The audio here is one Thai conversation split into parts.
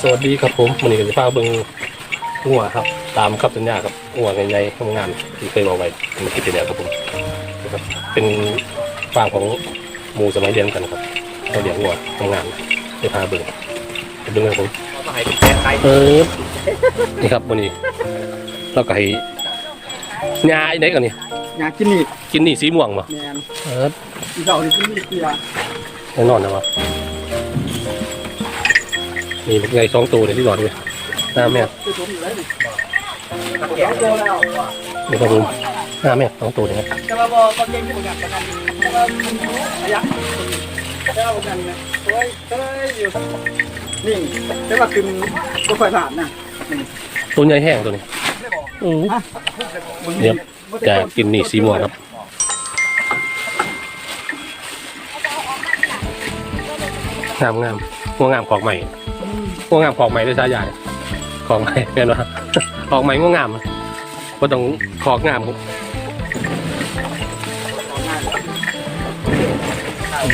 สวัสดีครับผมวันนี้ก็จะพาเบิ่งงัวครับ ตามครับสัญญาครับงัวใหญ่ๆทำงานที่เคยบอกไว้ในคลิปที่แล้วครับผมนะครับเป็นฟาร์มของหมูสมัยเรียนกันครับเราเลี้ยงงัวทำงานจะพาเบิ่งไปเบิ่งกันครับผมก็ให้แก้ไขเออนี่ครับวันนี้เราก็ให้ยาไอ้ไหนกันนี่อยากกินนี่กินนี่สีม่วงมาแมนเอออีเจ้านี่กินนี่เกลือแน่นอนนะครับ นี่เป็นไงสองตัวเนี่ยที่หลอดเลยน้าแม่คือผมอยู่แล้วนี่แก้โตแล้วนี่ครับผมน้าแม่สองตัวเนี่ยครับแต่ว่าบ่บ่เก่งที่ประกันประกันแต่ว่ามันระยะแต่ว่าประกันนะเฮ้ยเฮ้ยอยู่นี่แต่ว่าคือก็ค่อยผ่านนะตัวใหญ่แห้งตัวนี้อือเดี๋ยวจะกินนี่สีม่วงครับงามงามงัวงามของใหม่ งัวงามของใหม่ด้วยสายใหญ่ของใหม่เป็นวะของใหม่งัวงามก็ต้องของงามครับ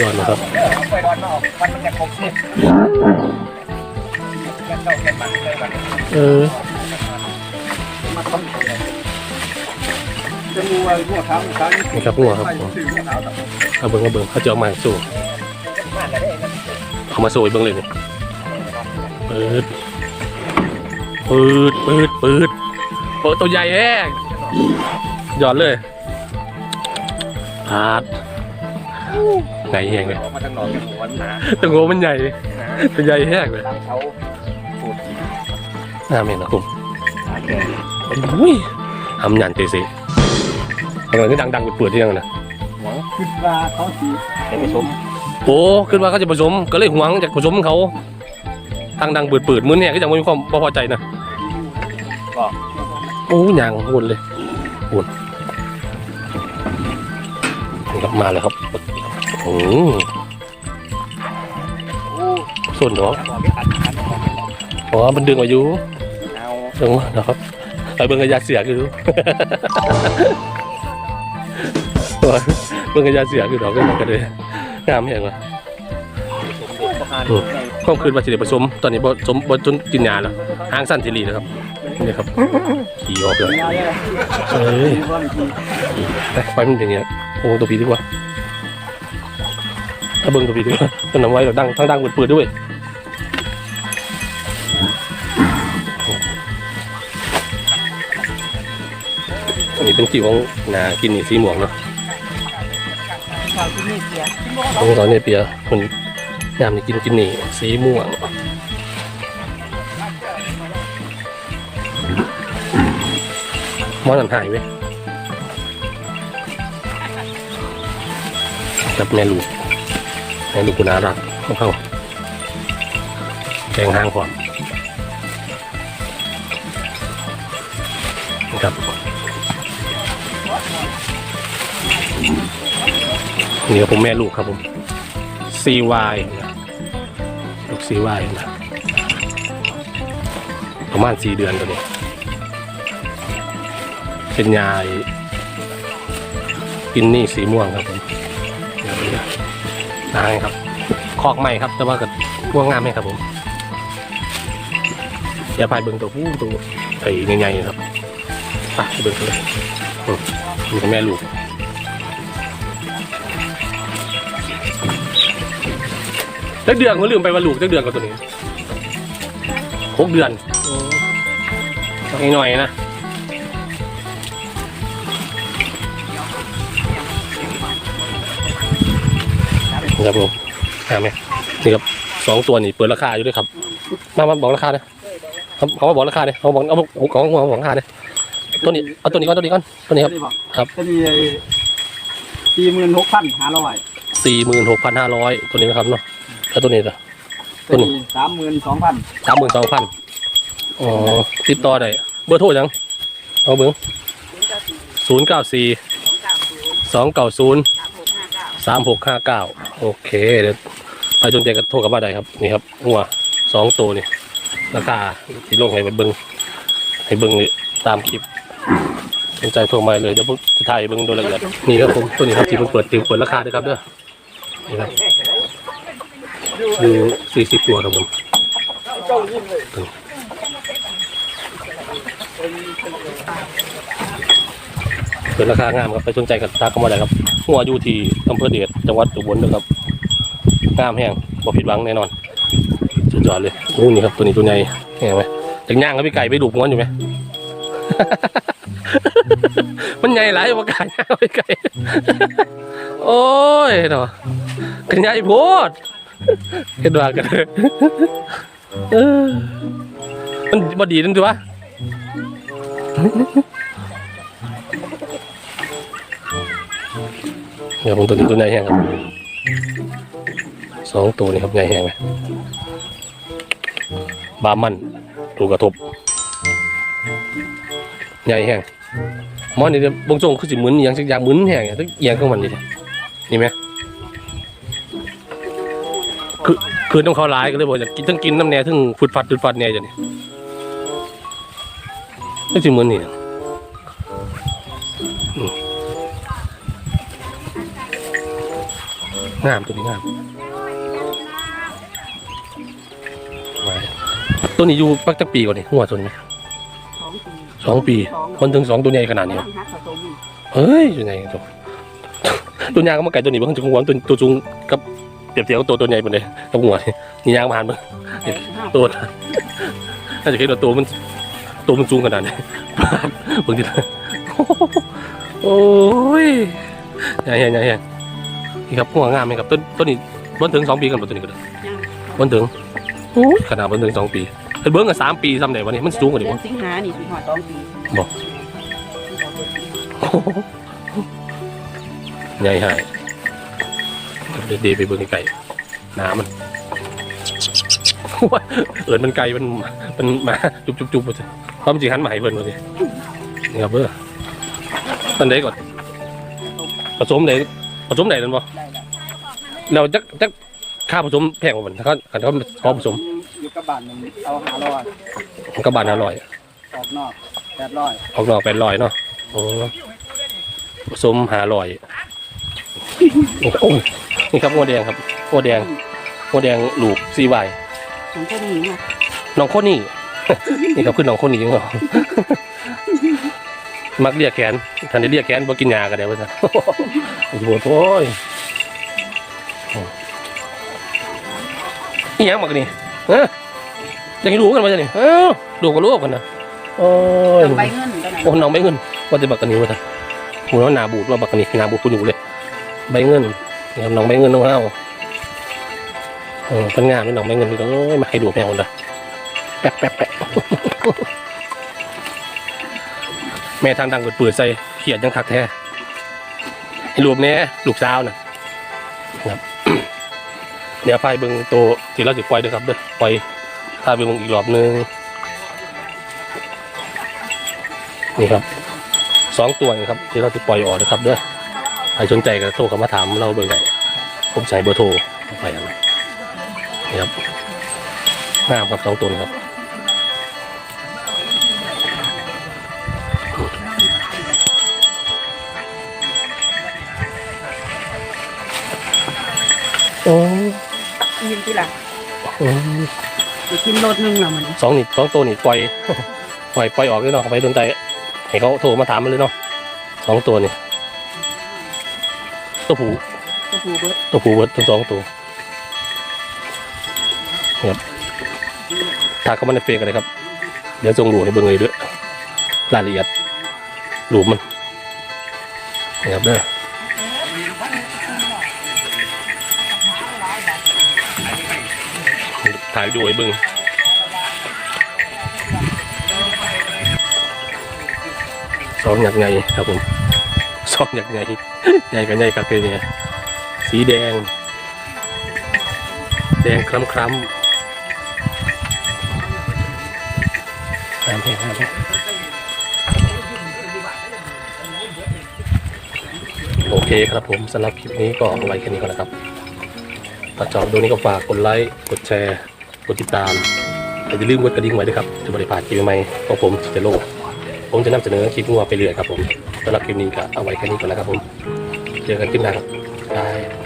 ยอดนะครับไปดอนมาออกวันมันจะครบสิบเออจะมูอะไรพวกเท้าเท้านี่ครับงัวครับไปผมซื้อพวกเท้าเอาเบิ้งเอาเบิ้งเขาจะเอามาสู้มากเลยได้มันเอามาสู้เบิ้งเลยนี่เปิดเปิดเปิดเปิดเปิดตัวใหญ่แห้งหยอดเลยพาดไหนแห้งเลยออกมาทางนอกแก้หวนหนาตัวโง่มันใหญ่ตัวใหญ่แห้งเลยตามเขาปูดน้าเห็นนะคุณขาแก่อุ้ยทำหยันเตสิอะไรที่ดังๆเปิดๆที่ยังนะหวงคือว่าเขาสีให้ไปชมโอ้ขึ้นว่าเขาจะผสมก็เลยหวงจากผสมเขา ทางดังเปิดๆมื้อเนี่ยก็จะมีความพอใจนะก็โอ้ยางวนเลยวนนี่ครับมาเลยครับโอ้ส่วนเนาะอ๋อมันดึงอายุดึงมานะครับไปเบิ่งกระยาเสียคือเบิ่งกระยาเสียคือดอกก็มันก็เลยงามเห็นไห มผมเด็กก็หาความคืนว่าสิได้ผสมตอนนี้ผสมบนจนกินยาแล้วหางสั้นทีรีนะครับนี่ครับขี่ออกเลยยาเลยเอ้ยคือว่านี่คือไปไปมันอย่างเงี้ยโอ้ตัวปีดีกว่าถ้าเบิ่งตัวปีดีกว่าต้นน้ำไว้เราดังทั้งดังเปิดๆด้วยอันนี้เป็นจิ๋วของนากินนี่สีม่วงเนาะข่าวกินนี่เกลือของตอนนี้เปียคน ยามนี่กินกินนี่สีม่วงมอนอันหายไหมกับแม่ลูกแม่ลูกคุณอารักของเขาแกงห้างความนครับนี่ก็ผมแม่ลูกครับผม CY นะลูก CY นะประมาณสี่เดือนตัวนี้ เป็นยายกินนี่สีม่วงครับผมเดี๋ยวนี้นายครับ คอกใหม่ครับ แต่ว่ากับพวกงามไหมครับผมอย่าพายเบิ่งตัวผู้ตัวไอ้ใหญ่ๆครับไปเบิ่งกันเลยดูแม่ลูก จักเดือนเขาลืมไปว่าลูกจักเดือนกับตัวนี้หกเดือนต้องหน่อยๆนะนี่ครับผมหาไหมนี่ครับสองตัวนี่เปิดราคาอยู่ด้วยครับ มามาบอกราคาเลยเขาเขามาบอกราคาเลยเขาบอกเอาของของของบอกราคาเลยตัวนี้เอาตัวนี้ก่อนตัวนี้ก่อนตัวนี้ครับครับจะมีสี่หมื่นหกพันห้าร้อยสี่หมื่นหกพันห้าร้อยตัวนี้นะครับเนาะ แล้วตัวนี้ล่ะจะมีสามหมื่นสองพันสามหมื่นสองพันอ๋อติดต่อได้เบอร์โทรยังเอาเบิ้งศูนย์เก้าสี่สองเก้าศูนย์สามหกห้าเก้าโอเคเดี๋ยวไปจนใจกันโทรกลับมาได้ครับนี่ครับหัวสองตัวนี่ราคาที่ลงให้ไปเบิ้งให้เบิ้งนี่ตามคลิปสนใจโทรมาเลยเดี๋ยวผมจะถ่ายให้เบิ้งโดยละเอียดนี่ครับผมตัวนี้ครับที่เพิ่งเปิดถึงเปิดราคาด้วยครับเด้อนี่ครับ อยู่สี่สิบตัวครับผมเจ้ายิ้มเป็นราคางามครับไปสนใจกับตาเข้ามาได้ครับหัวอยู่ที่อำเภอเดชจังหวัดอุบลนะครับงามแห้งบ่ผิดหวังแน่นอนสุดยอดเลยโอ้นี่ครับตัวนี้ตัวใหญ่เห็นไหมจังย่างครับพี่ไก่ไปดูม้วนอยู่ไหมมันใหญ่หลายประการย่พี่ไก่โอ้ยเนาะกันใหญ่โพด เห็นว่ากันเออมันบ่ดีนั่นตัวเดี๋ยวผมตัวนี้ตัวใหญ่แห้งครับสองตัวนี่ครับใหญ่แห้งไหมบามันถูกกระทบใหญ่แห้งมอนนี่ดวบงจงคือสิหมุนอย่างสักอย่างหมุนแห้งอย่างต้องเอียงของมันนี่นี่ไหม คือคือน้ำเขาหลายก็เลยบอกจะกินทั้งกินน้ำแหน่ทั้งฟุดฟัดฟุดฟัดแหน่จ้ะนี่ก็สิหมุนนี่งามตัวนี้งามไว้ตัวนี้อยู่ปักจักปีก่อนนี่หัวตัวนี้ไหมสองปีคนถึงสองตัวใหญ่ขนาดนี้เฮ้ยยังไงตัวตัวยางก็มาไก่ตัวนี้บางจะหัวตัวตัวจุงกับ เปรียบเทียบกับตัวตัวใหญ่หมดเลยกับหัวนี่นี่ยางมาหันมึงแปดห้าตัวน่าจะคิดว่าตัวมันตัวมันจุงขนาดนี้บางทีโอ้ยใหญ่ใหญ่ใหญ่ใหญ่นี่ครับหัวงามไหมครับต้นต้นนี้บนถึงสองปีกันหมดตัวนี้ก็ได้บนถึงโอ้ยขนาดบนถึงสองปีเป็นเบิ้งกันสามปีซ้ำไหนวะนี่มันสูงกว่านี้เดือวะนสิงหานี่สิหอดสองปีบอกใหญ่หายเด็ดดีไปเบิ้งไก่ๆน้ำมันเอิญมันไก่มันมันมาจุบจุบจุบไปเลยความจริงหันมาให้เบิ้งเลยนี่ครับเบ้อตอนไหนก่อนผสมไหนผสมไหนนั่นบ่ได้แล้วเราจะจะค่าผสมแพงกว่ามันถ้าเขาเขาเขาผสมอยู่กับบ้านมันเอาหาร้อยมันก็บานอร่อยออกนอกแปดร้อยออกนอกแปดร้อยเนาะโอ้ผสมหาร้อย โอ้ยนี่ครับโมแดงครับโมแดงโมแดงลูกซีวายของพวกนี้เนาะน้องโคนี่นี่ครับขึ้นน้องโคนี่จริงเหรอมักเรียกแขนทันได้เรียกแขนบ่กินยากันเดี๋ยวว่าซะโอ้โหโอ้ยนี่ยังมักนี่เอ้อจะกินลูกกันมาจ้ะนี่เอ้าลูกกับลูกกันนะโอ้ยต้องใบเงินตอนนั้นโอ้น้องใบเงินว่าจะบักกันนี้ว่าจะหูน้องหนาบูดว่าบักกันนี้หนาบูดคุณอยู่เลย ใบเงินนี่ครับน้องใบเงินน้องเฮาเออเป็นงานเป็นน้องใบเงินนี่ก็โอ้ยมาให้ดูแมวนะแป๊ะแป๊ะแป๊ะแม่ทางดังเปิดเปิดใส่เขียดยังคักแท้ให้รูปนี้ลูกสาวนะครับ เดี๋ยวพายเบิ่งตัวที่เราจะปล่อยด้วยครับเด้อปล่อยพาไปเบิ่งอีกรอบหนึงนี่ครับสองตัวนี่ครับ ที่เราจะปล่อยออกนะครับเด้อ ใครสนใจก็โทรเข้ามาถามเราเบอร์ไหนผมใส่เบอร์โทรไปอะไรนี่ครับงามครับสองตัวนี้ครับโอ้ยินที่ละโอ้ไปกินรถหนึงละมันสองนี่สองตัวนี่ปล่อยปล่อยปล่อยออกเลยเนาะไปสนใจให้เขาโทรมาถามมันเลยเนาะสองตัวนี่ ตัวผู้ก็ผูเบิดตัวผู้เบิดทั้งสองตัวครับถ้าเขามันในเฟซกันเลยครับ เดี๋ยวส่งรูปให้เบิ่งเลยด้วยรายละเอียดรูปมันนี่ครับเด้อถ่ายดูให้เบิ่งสองหยักไงครับผม สองหยักไงใหญ่กันใหญ่กันเลยเนี่ยสีแดง แดงคล้ำคล้ำน้ำแห้งน้ำแห้งโอเคครับผมสำหรับคลิปนี้ก็เอาไว้แค่นี้ก่อนนะครับถ้าชอบดูนี้ก็ฝากกดไลค์กดแชร์กดติดตามอย่าลืมกดกระดิ่งไว้ด้วยครับจะบริพลาดคลิปใหม่ๆของผมจะลง ผมจะนำเสนอคลิปงัวไปเรื่อยครับผมสำหรับคลิปนี้ก็เอาไว้แค่นี้ก่อนนะครับผม เจอกันคลิปหน้าครับบาย